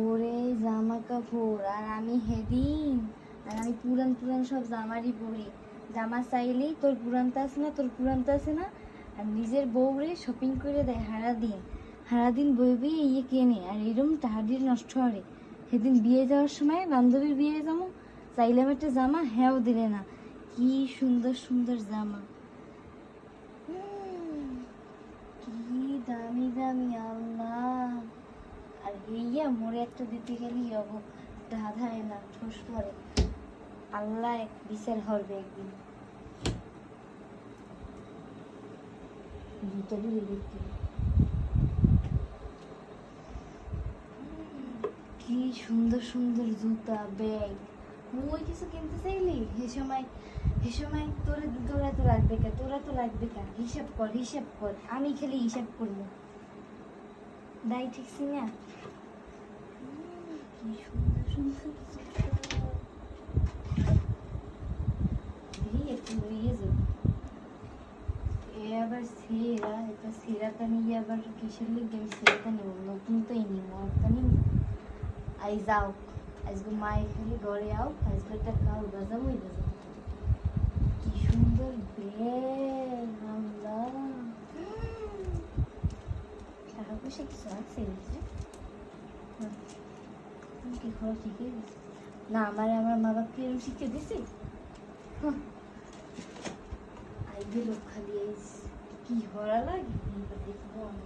ওরে জামা কাপড় আর আমি হেদিন, আর আমি পুরান পুরান সব জামারই পরি জামা চাইলেই তোর পুরানটা আছে না, তোর পুরানটা আছে না, আর নিজের বউরে শপিং করে দেয় হারা দিন হারা দিন বই বই ইয়ে কেনে, আর এরম টাহাডির নষ্ট হরে। সেদিন বিয়ে যাওয়ার সময় বান্ধবীর বিয়ে যাব, চাইলাম একটা জামা হ্যাঁও দিলে না। কি সুন্দর সুন্দর জামা উম, কি দামি দামি আল্লাহ আর ইয়া, মোরে একটা দিতে গেলে অব ধাঁধায় না ঠোস পরে আল্লাহ এক বিচার হবে একদিন। দিয়ে কি সুন্দর সুন্দর জুতা, ব্যাগ। ওই কিছু কিনতে চাইলি? সে সময় সে সময় তোরা তোরা তো লাগবে কা? তোরা তো লাগবে কা? হিসাব কর হিসাব কর। আমি খালি হিসাব করব। দাই ঠিক না কি সুন্দর সুন্দর আবার সেরা এটা সেরাটা নিয়ে আবার কিসের লিগে আমি সেরাটা নেব নতুন তো এই নিব একটা নিব আই যাও আজকে মায়ের খালি ঘরে আও আজকে একটা কাউ বাজাবো ওই বাজাবো কি সুন্দর ব্যাগ আল্লাহ টাকা পয়সা কিছু আছে কি খাওয়া শিখে দিছি না, আমার আমার মা বাপকে এরকম শিখে দিছে হুঁ। আই গেল খালি এই কি হরা লাগে? দেখব আমি।